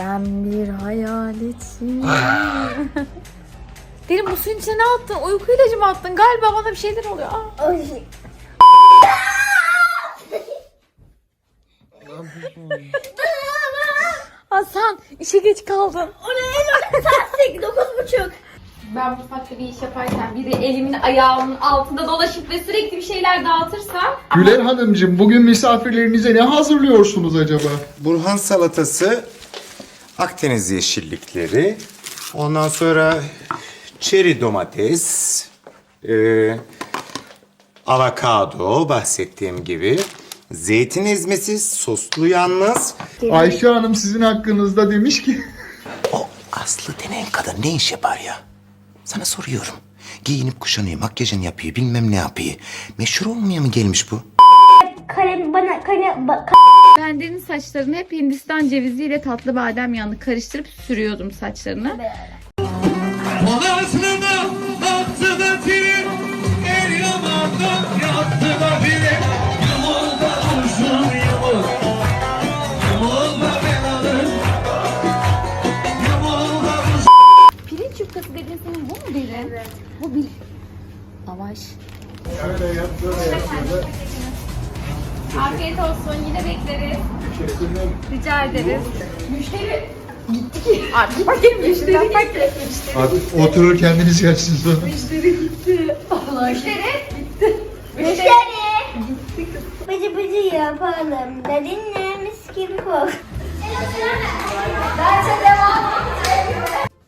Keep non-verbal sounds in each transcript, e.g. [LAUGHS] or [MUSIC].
Ben bir hayaletim. [LAUGHS] Derin bu suyun içine ne attın? Uyku ilacı mı attın? Galiba bana bir şeyler oluyor. Aa. Ay. [LAUGHS] Hasan işe geç kaldın. Oraya saat dokuz buçuk. Ben mutfakta bir iş yaparken biri elimin ayağımın altında dolaşıp ve sürekli bir şeyler dağıtırsa Güler Hanımcığım bugün misafirlerinize ne hazırlıyorsunuz acaba? Burhan salatası, Akdeniz yeşillikleri, ondan sonra çeri domates, e, avokado bahsettiğim gibi, zeytin ezmesi, soslu yalnız. Ayşe Hanım sizin hakkınızda demiş ki O Aslı denen kadın ne iş yapar ya? Sana soruyorum. Giyinip kuşanıyor, makyajını yapıyor, bilmem ne yapıyor. Meşhur olmaya mı gelmiş bu? Kalem bana kalem ba- ben Derin saçlarını hep Hindistan ceviziyle tatlı badem yanı karıştırıp sürüyordum saçlarını. Anasını attı da tiri El yamandan yattı da bile Yumurda kurşun yumur Yumurda belalı Yumurda kurşun Pirinç yufkası dediğin senin bu mu Derin? Bu bir. Lavaş. Afiyet olsun. Yine bekleriz. Rica ederiz. Müşteri gitti ki. Artık gelin müşteri gitti. Hadi oturur kendiniz yersiniz sonra. Müşteri. Müşteri. Bıcı bıcı yapalım. Dedinle mis gibi kok.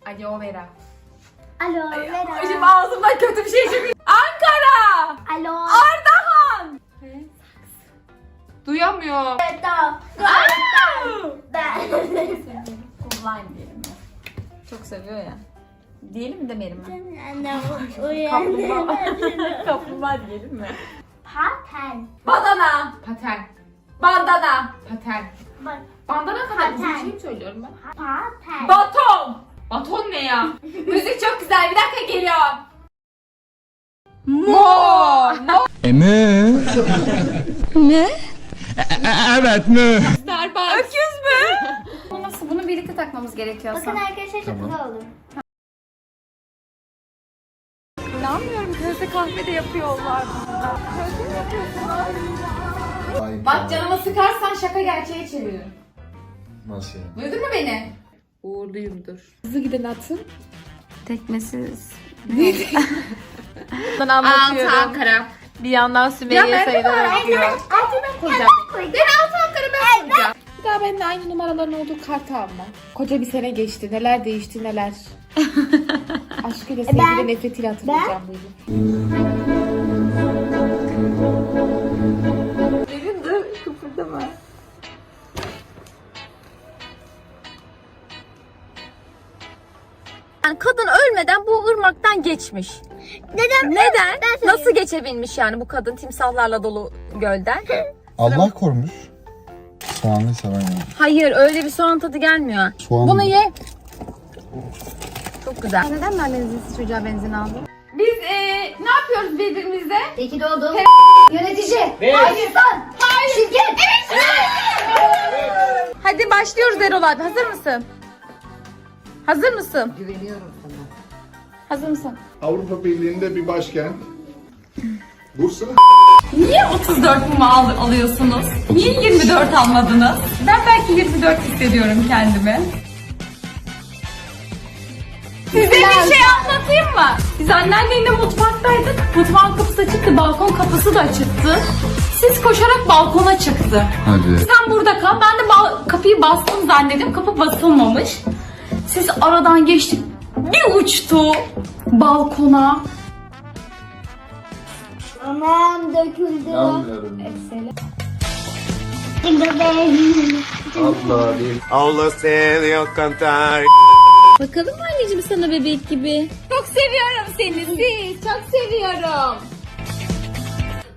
Aloe vera. Alo Vera. Şimdi ağzımdan kötü bir şey çıkıyor. Ya. Diyelim mi demeyelim mi? Uyandı. [LAUGHS] Kaplumbağa diyelim mi? Paten. Badana. Paten. Bandana. Paten. Bandana kadar Paten. şey mi söylüyorum ben? Paten. Baton. Baton ne ya? Müzik çok güzel. Bir dakika geliyor. Mo. Mo. Evet mi? Starbucks. Öküz mü? Bu nasıl? Bunu birlikte takmamız gerekiyor Bakın arkadaşlar çok güzel oldu. İnanmıyorum. Közde kahve de yapıyorlar burada. Közde mi yapıyorsunuz? Bak canıma sıkarsan şaka gerçeğe çeviririm. Nasıl yani? Duydun mu beni? Uğurluyumdur. Hızlı giden atın. Tekmesiz. [LAUGHS] Ben anlatıyorum. Altı Ankara. Bir yandan Sümeyye sayılar okuyor. Altı ben koyacağım. Ben altı Ankara ben koyacağım. Bir daha benimle aynı numaraların olduğu kartı alma. Koca bir sene geçti. Neler değişti neler. [LAUGHS] Aşkıyla sevgiyle nefretiyle hatırlayacağım bu yılı. Derin dur kıpırdama. Yani kadın ölmeden bu ırmaktan geçmiş. Neden? Neden? Ben. Nasıl geçebilmiş yani bu kadın timsahlarla dolu gölden? [LAUGHS] Allah korumuş. Soğanlıysa ben yani. Hayır öyle bir soğan tadı gelmiyor. Soğan Bunu mı? ye. Çok güzel. Neden ben benzinsiz çocuğa benzin aldım? Biz eee, ne yapıyoruz birbirimizle? İyi ki doğdun. Yönetici. Hayır. Sen. Hayır. Şirket. Hadi başlıyoruz Erol abi. Hazır mısın? Hazır mısın? Güveniyorum sana. Hazır mısın? Avrupa Birliği'nde bir başkent. Bursa. Niye 34 mum al- alıyorsunuz? Niye 24 almadınız? Ben belki 24 hissediyorum kendimi. Size bir şey anlatayım mı? Biz anneannemle mutfaktaydık. Mutfağın kapısı açıktı, balkon kapısı da açıktı. Siz koşarak balkona çıktı. Hadi. Sen burada kal. Ben de bal- kapıyı bastım zannettim. Kapı basılmamış. Siz aradan geçtik. Bir uçtu balkona. Anam döküldü. Anlıyorum. Abla değil. Aula seviyor cantar. Bakalım mı anneciğim sana bebek gibi? Çok seviyorum seni siz. Çok seviyorum.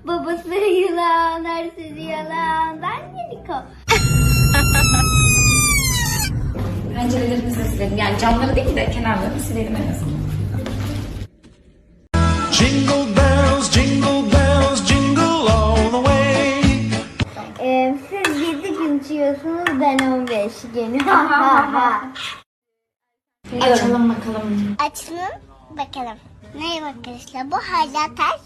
Babası yılan, sizi yalan. Ben yedik o. [LAUGHS] Pencerelerimizi silelim. Yani camları değil de kenarlarını silelim en azından. Jingle bells, yaşıyorsunuz ben 15 gün. [LAUGHS] Açalım bakalım. Açalım bakalım. Neye bakıyorsun? Bu hala ters.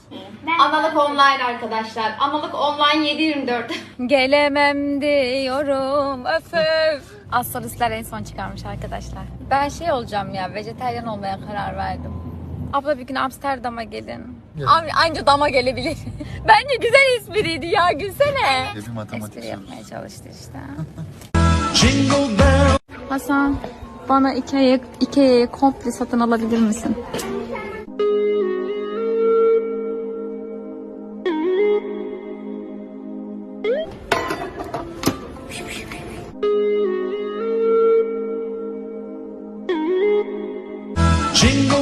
Analık online arkadaşlar. Analık online 724. [LAUGHS] Gelemem diyorum öf öf. Astrolistler en son çıkarmış arkadaşlar. Ben şey olacağım ya vejeteryan olmaya karar verdim. Abla bir gün Amsterdam'a gelin. Evet. Abi anca dama gelebilir. [LAUGHS] Bence güzel espriydi ya gülsene. Evet. Bir matematik Espri yapmaya çalıştı işte. [LAUGHS] Hasan bana Ikea'yı Ikea komple satın alabilir misin? Jingle